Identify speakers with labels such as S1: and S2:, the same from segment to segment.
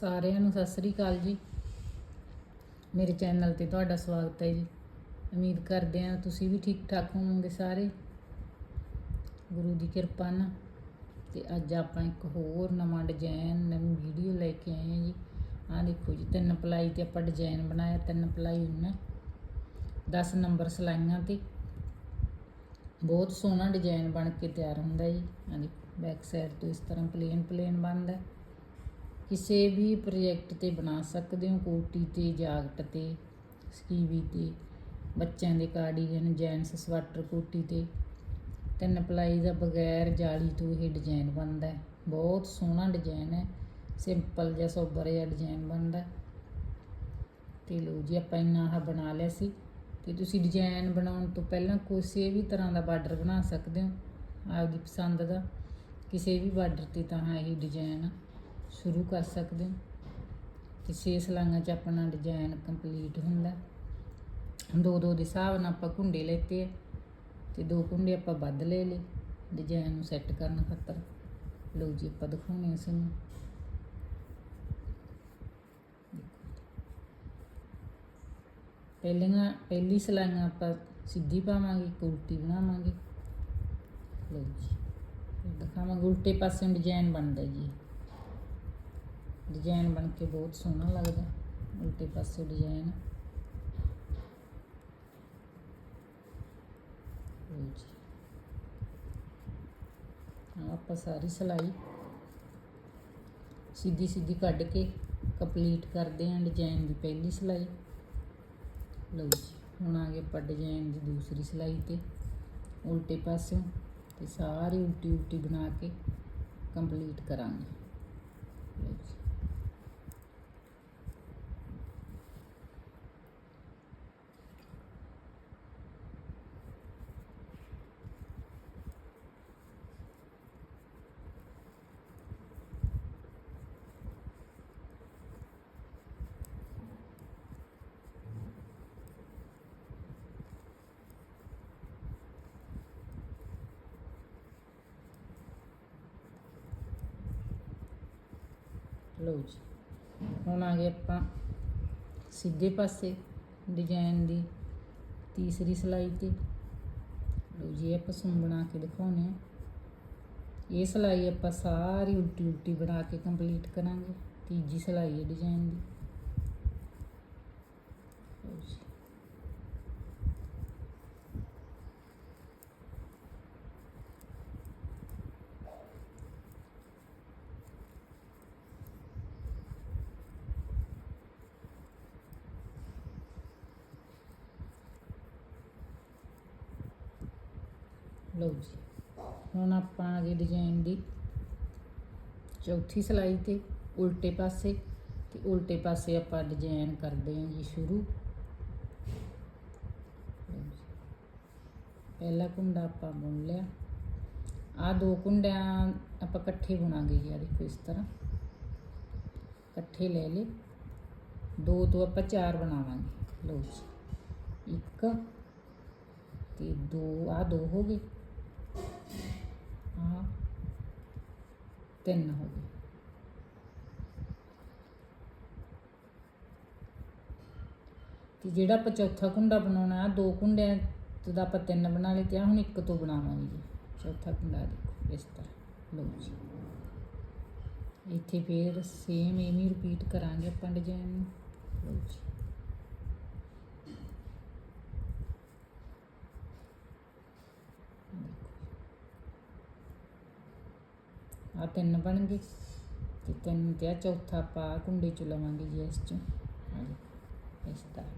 S1: ਸਾਰਿਆਂ ਨੂੰ ਸਤਿ ਸ੍ਰੀ ਅਕਾਲ ਜੀ। ਮੇਰੇ ਚੈਨਲ ਤੇ ਤੁਹਾਡਾ ਸਵਾਗਤ ਹੈ ਜੀ। ਉਮੀਦ ਕਰਦੇ ਹਾਂ ਤੁਸੀਂ ਵੀ ਠੀਕ ਠਾਕ ਹੋਵੋਗੇ ਸਾਰੇ। ਗੁਰੂ ਦੀ ਕਿਰਪਾ ਨਾਲ। ਤੇ ਅੱਜ ਆਪਾਂ ਇੱਕ ਹੋਰ ਨਵਾਂ ਡਿਜ਼ਾਈਨ ਨਵੀਂ ਵੀਡੀਓ ਲੈ ਕੇ ਆਏ ਹਾਂ ਜੀ। ਆਹ ਦੇਖੋ ਜੀ, ਤਿੰਨ ਪਲਾਈ ਤੇ ਆਪਾਂ ਡਿਜ਼ਾਈਨ ਬਣਾਇਆ, ਤਿੰਨ ਪਲਾਈ ਉਹਨਾਂ। 10 ਨੰਬਰ ਸਲਾਈਆਂ ਤੇ। ਬਹੁਤ ਸੋਹਣਾ ਡਿਜ਼ਾਈਨ ਬਣ ਕੇ ਤਿਆਰ ਹੁੰਦਾ ਜੀ। ਆਹ ਦੇਖੋ ਬੈਕ ਸਾਈਡ ਤੋਂ ਇਸ ਤਰ੍ਹਾਂ ਪਲੇਨ ਪਲੇਨ ਬਣਦਾ। ਹੈ। ਕਿਸੇ ਵੀ ਪ੍ਰੋਜੈਕਟ ਤੇ ਬਣਾ ਸਕਦੇ ਹੋ, ਕੋਟੀ ਤੇ ਜਾਕਟ ਤੇ, ਸਕੀਵੀ ਤੇ, ਬੱਚਿਆਂ ਦੇ ਕਾਰਡੀਗਨ ਜੈਂਟਸ ਸਵੈਟਰ ਕੋਟੀ ਤੇ। ਤਿੰਨ ਪਲਾਈ ਦਾ ਬਗੈਰ ਜਾਲੀ ਤੋਂ ਇਹ ਡਿਜ਼ਾਈਨ ਬਣਦਾ ਹੈ। ਬਹੁਤ ਸੋਹਣਾ ਡਿਜ਼ਾਈਨ ਹੈ। ਸਿੰਪਲ ਜਿਹਾ ਸੋਬਰ ਜਿਹਾ ਡਿਜ਼ਾਈਨ ਬਣਦਾ ਹੈ। ਤੇ ਲੋ ਜੀ, ਆਪਾਂ ਇੰਨਾ ਆਹ ਬਣਾ ਲਿਆ ਸੀ। ਤੇ ਤੁਸੀਂ ਡਿਜ਼ਾਈਨ ਬਣਾਉਣ ਤੋਂ ਪਹਿਲਾਂ ਕਿਸੇ ਵੀ ਤਰ੍ਹਾਂ ਦਾ ਬਾਰਡਰ ਬਣਾ ਸਕਦੇ ਹੋ। ਆਪਦੀ ਪਸੰਦ ਦਾ। ਕਿਸੇ ਵੀ ਬਾਰਡਰ ਤੇ ਤਾਂ ਇਹ ਡਿਜ਼ਾਈਨ ਸ਼ੁਰੂ ਕਰ ਸਕਦੇ ਹੋ। ਤੇ ਛੇ ਸਲਾਈਆਂ 'ਚ ਆਪਣਾ ਡਿਜ਼ਾਈਨ ਕੰਪਲੀਟ ਹੁੰਦਾ। ਦੋ ਦੋ ਦੇ ਹਿਸਾਬ ਨਾਲ ਆਪਾਂ ਕੁੰਡੇ ਲੈਤੇ ਆ। ਤੇ ਦੋ ਕੁੰਡੇ ਆਪਾਂ ਵੱਧ ਲੈ ਲਏ। ਡਿਜ਼ਾਈਨ ਨੂੰ ਸੈੱਟ ਕਰਨ ਖਾਤਰ। ਲਓ ਜੀ, ਆਪਾਂ ਦਿਖਾਉਣੇ ਆ ਸਾਨੂੰ ਪਹਿਲੀਆਂ, ਪਹਿਲੀ ਸਲਾਈਆਂ ਆਪਾਂ ਸਿੱਧੀ ਪਾਵਾਂਗੇ ਕੁਲਟੀ ਬਣਾਵਾਂਗੇ। ਲਓ ਜੀ, ਦਿਖਾਵਾਂਗੇ, ਉਲਟੇ ਪਾਸੇ ਡਿਜ਼ਾਈਨ ਬਣਦਾ ਜੀ। ਡਿਜ਼ਾਈਨ ਬਣ ਕੇ ਬਹੁਤ ਸੋਹਣਾ ਲੱਗਦਾ ਉਲਟੇ ਪਾਸੇ ਡਿਜ਼ਾਈਨ ਲਓ ਆਪਾਂ ਸਾਰੀ ਸਲਾਈ ਸਿੱਧੀ ਸਿੱਧੀ ਕੱਢ ਕੇ ਕੰਪਲੀਟ ਕਰਦੇ ਹਾਂ ਡਿਜ਼ਾਈਨ ਦੀ ਪਹਿਲੀ ਸਲਾਈ। ਲਓ ਜੀ, ਹੁਣ ਆ ਗਏ ਆਪਾਂ ਡਿਜ਼ਾਈਨ ਦੀ ਦੂਸਰੀ ਸਲਾਈ ਤੇ। ਉਲਟੇ ਪਾਸਿਓਂ ਤੇ ਸਾਰੀ ਉਲਟੀ ਉਲਟੀ ਬਣਾ ਕੇ ਕੰਪਲੀਟ ਕਰਾਂਗੇ। ਲਓ ਜੀ। ਲਓ ਜੀ। ਹੁਣ ਆ ਗਏ ਆਪਾਂ ਸਿੱਧੇ ਪਾਸੇ ਡਿਜ਼ਾਈਨ ਦੀ ਤੀਸਰੀ ਸਲਾਈ ਤੇ। ਲਓ ਜੀ, ਇਹ ਆਪਾਂ ਸੁਣ ਬਣਾ ਕੇ ਦਿਖਾਉਣੇ ਆ ਇਹ ਸਲਾਈ ਆਪਾਂ ਸਾਰੀ ਉਲਟੀ ਉਲਟੀ ਬਣਾ ਕੇ ਕੰਪਲੀਟ ਕਰਾਂਗੇ। ਤੀਜੀ ਸਲਾਈ ਹੈ ਡਿਜ਼ਾਈਨ ਦੀ। ਲਓ ਜੀ। ਲਓ ਜੀ। ਹੁਣ ਆਪਾਂ ਆ ਗਏ ਡਿਜ਼ਾਈਨ ਦੀ। ਚੌਥੀ ਸਲਾਈ ਤੇ ਉਲਟੇ ਪਾਸੇ। ਤੇ ਉਲਟੇ ਪਾਸੇ ਆਪਾਂ ਡਿਜ਼ਾਈਨ ਕਰਦੇ ਹਾਂ ਜੀ ਸ਼ੁਰੂ। ਲਓ ਜੀ। ਪਹਿਲਾ ਕੁੰਡਾ ਆਪਾਂ ਬੁਣ ਲਿਆ। ਆ ਦੋ ਕੁੰਡਿਆਂ ਆਪਾਂ ਇਕੱਠੇ ਬੁਣਾਂਗੇ ਯਾਰ ਦੇਖੋ ਇਸ ਤਰ੍ਹਾਂ। ਇਕੱਠੇ ਲੈ ਲੇ ਦੋ ਤੋਂ ਆਪਾਂ ਚਾਰ ਬਣਾਵਾਂਗੇ। ਲਓ ਜੀ। ਇੱਕ ਤੇ ਦੋ ਆ ਦੋ ਹੋ ਗਏ। ਆ ਤਿੰਨ ਹੋ ਗਏ। ਤੇ ਜਿਹੜਾ ਆਪਾਂ ਚੌਥਾ ਕੁੰਡਾ ਬਣਾਉਣਾ ਆ ਦੋ ਕੁੰਡਿਆਂ ਤੋਂ ਦਾ ਆਪਾਂ ਤਿੰਨ ਬਣਾ ਲਏ ਤੇ ਆ ਹੁਣ ਇੱਕ ਤੋਂ ਬਣਾਵਾਂਗੇ ਜੀ। ਚੌਥਾ ਕੁੰਡਾ ਦੇਖੋ, ਇਸ ਤਰ੍ਹਾਂ। ਲਓ ਜੀ। ਇੱਥੇ ਫੇਰ ਸੇਮ ਐਵੇਂ ਹੀ ਰਿਪੀਟ ਕਰਾਂਗੇ ਆਪਾਂ ਡਿਜ਼ਾਈਨ ਨੂੰ। ਲਓ ਜੀ। ਆ ਤਿੰਨ ਬਣ ਗਏ ਤੇ ਤਿੰਨ ਤੇ ਆ ਚੌਥਾ ਆਪਾਂ ਕੁੰਡੇ ਚ ਲਵਾਂਗੇ ਜੀ ਇਸ ਚੋਂ। ਆ ਦੇਖੋ, ਇਸ ਤਰ੍ਹਾਂ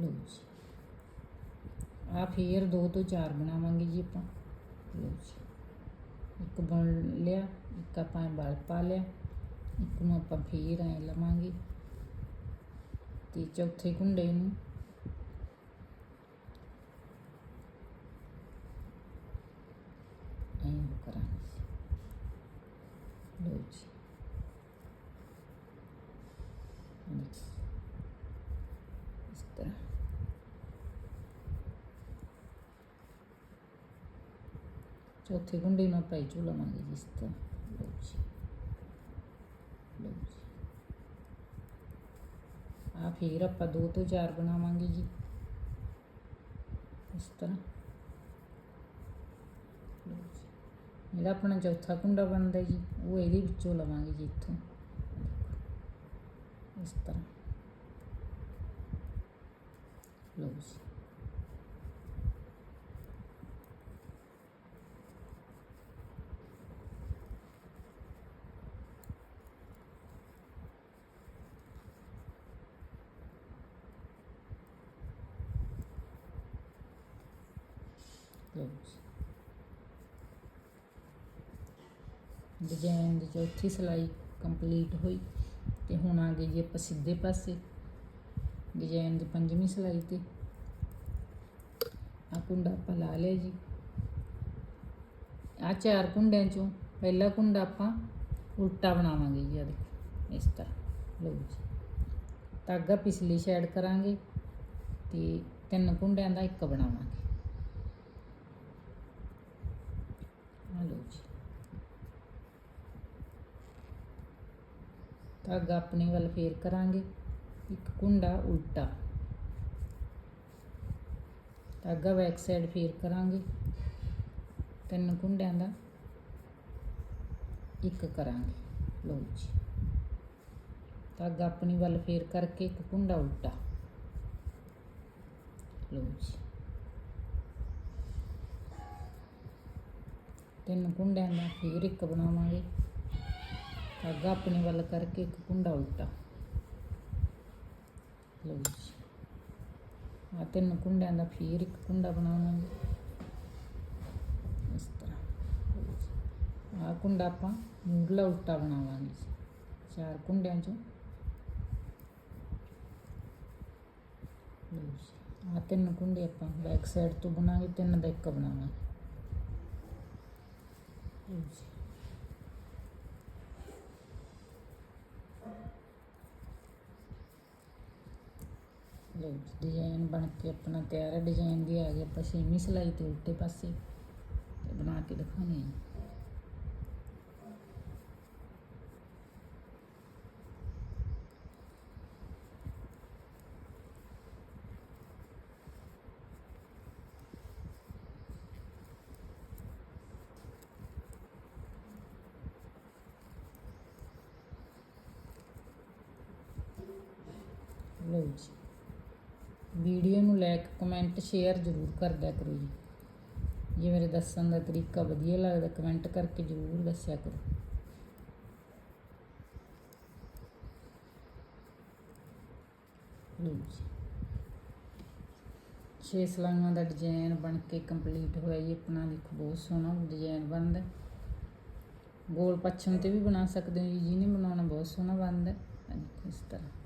S1: ਲਓ ਜੀ। ਆ ਫੇਰ ਦੋ ਤੋਂ ਚਾਰ ਬਣਾਵਾਂਗੇ ਜੀ ਆਪਾਂ। ਲਓ ਜੀ। ਇੱਕ ਬਣ ਲਿਆ ਇੱਕ ਆਪਾਂ ਐਂ ਵਲ ਪਾ ਲਿਆ ਇੱਕ ਨੂੰ ਆਪਾਂ ਫੇਰ ਐ ਲਵਾਂਗੇ। ਤੇ ਚੌਥੇ ਕੁੰਡੇ ਨੂੰ ਐਂ ਕਰਾਂਗੇ। ਲਓ ਜੀ ਇਸ ਤਰ੍ਹਾਂ ਚੌਥੀ ਗੁੰਡੀ ਨੂੰ ਪਾਈ ਚੂ ਲਵਾਂਗੇ ਜਿਸ ਤਰ੍ਹਾਂ ਲਓ ਜੀ ਲਓ ਜੀ ਆ ਫੇਰ ਆਪਾਂ 2 ਤੋਂ 4 ਬਣਾਵਾਂਗੇ ਜੀ ਇਸ ਤਰ੍ਹਾਂ ਜਿਹੜਾ ਆਪਣਾ ਚੌਥਾ ਕੁੰਡਾ ਬਣਦਾ ਜੀ, ਉਹ ਇਹਦੇ ਵਿੱਚੋਂ ਲਵਾਂਗੇ ਜੀ ਇੱਥੋਂ। ਇਸ ਤਰ੍ਹਾਂ। ਲਓ ਜੀ। ਲਓ ਡਿਜ਼ਾਈਨ ਦੀ ਚੌਥੀ ਸਿਲਾਈ ਕੰਪਲੀਟ ਹੋਈ ਤੇ ਹੁਣ ਆ ਗਏ ਜੀ ਆਪਾਂ ਸਿੱਧੇ ਪਾਸੇ ਡਿਜ਼ਾਈਨ ਦੀ ਪੰਜਵੀਂ ਸਿਲਾਈ ਤੇ। ਆ ਕੁੰਡਾ ਆਪਾਂ ਲਾ ਲਿਆ ਜੀ। ਆ ਚਾਰ ਕੁੰਡਿਆਂ ਚੋਂ ਪਹਿਲਾ ਕੁੰਡਾ ਆਪਾਂ ਉਲਟਾ ਬਣਾਵਾਂਗੇ ਜੀ ਆ ਦੇਖੋ, ਇਸ ਤਰ੍ਹਾਂ। ਲਓ ਜੀ। ਧਾਗਾ ਪਿਛਲੀ ਸਾਈਡ ਕਰਾਂਗੇ ਤੇ ਤਿੰਨ ਕੁੰਡਿਆਂ ਦਾ ਇੱਕ ਬਣਾਵਾਂਗੇ। ਆ ਲਓ ਜੀ। ਧਾਗਾ ਆਪਣੇ ਵੱਲ ਫੇਰ ਕਰਾਂਗੇ। ਇੱਕ ਕੁੰਡਾ ਉਲਟਾ। ਧਾਗਾ ਬੈਕ ਸਾਈਡ ਫੇਰ ਕਰਾਂਗੇ। ਤਿੰਨ ਕੁੰਡਿਆਂ ਦਾ ਇੱਕ ਕਰਾਂਗੇ। ਲਓ ਜੀ। ਧਾਗਾ ਆਪਣੀ ਵੱਲ ਫੇਰ ਕਰਕੇ ਇੱਕ ਕੁੰਡਾ ਉਲਟਾ। ਲਓ ਜੀ। ਤਿੰਨ ਕੁੰਡਿਆਂ ਦਾ ਫੇਰ ਇੱਕ ਬਣਾਵਾਂਗੇ। ਧਾਗਾ ਆਪਣੇ ਵੱਲ ਕਰਕੇ ਇੱਕ ਕੁੰਡਾ ਉਲਟਾ। ਲਓ ਜੀ। ਆ ਤਿੰਨ ਕੁੰਡਿਆਂ ਦਾ ਫੇਰ ਇੱਕ ਕੁੰਡਾ ਬਣਾਵਾਂਗੇ ਇਸ ਤਰ੍ਹਾਂ। ਆ ਕੁੰਡਾ ਆਪਾਂ ਮੂਰਲਾ ਉਲਟਾ ਬਣਾਵਾਂਗੇ ਚਾਰ ਕੁੰਡਿਆਂ ਚੋਂ। ਲਓ ਆ ਤਿੰਨ ਕੁੰਡੇ ਆਪਾਂ ਬੈਕ ਸਾਈਡ ਤੋਂ ਬਣਾਵਾਂਗੇ ਤਿੰਨ ਦਾ ਇੱਕ ਬਣਾਵਾਂਗੇ। ਜੀ। ਲਓ ਡਿਜ਼ਾਈਨ ਬਣ ਕੇ ਆਪਣਾ ਤਿਆਰ ਹੈ। ਡਿਜ਼ਾਈਨ ਦੀ ਆ ਗਈ ਆਪਾਂ ਛੇਵੀਂ ਸਿਲਾਈ ਤੇ ਉਲਟੇ ਪਾਸੇ। ਤੇ ਬਣਾ ਕੇ ਦਿਖਾਉਣੀ ਹੈ। ਲਓ ਵੀਡੀਓ ਨੂੰ ਲਾਈਕ ਕਮੈਂਟ, ਸ਼ੇਅਰ ਜ਼ਰੂਰ ਕਰਦਿਆ ਕਰੋ ਜੀ। ਜੇ ਮੇਰੇ ਦੱਸਣ ਦਾ ਤਰੀਕਾ ਵਧੀਆ ਲੱਗਦਾ, ਕਮੈਂਟ ਕਰਕੇ ਜ਼ਰੂਰ ਦੱਸਿਆ ਕਰੋ। ਲਓ ਜੀ। ਛੇ ਸਲਾਈਆਂ ਦਾ ਡਿਜ਼ਾਈਨ ਬਣ ਕੇ ਕੰਪਲੀਟ ਹੋਇਆ ਜੀ। ਆਪਣਾ ਦੇਖੋ, ਬਹੁਤ ਸੋਹਣਾ ਡਿਜ਼ਾਈਨ ਬਣਦਾ। ਗੋਲ ਪੱਛਮ ਤੇ ਵੀ ਬਣਾ ਸਕਦੇ ਹੋ ਜੀ। ਜਿਹਨੇ ਬਣਾਉਣਾ, ਬਹੁਤ ਸੋਹਣਾ ਬਣਦਾ। ਇਸ ਤਰ੍ਹਾਂ।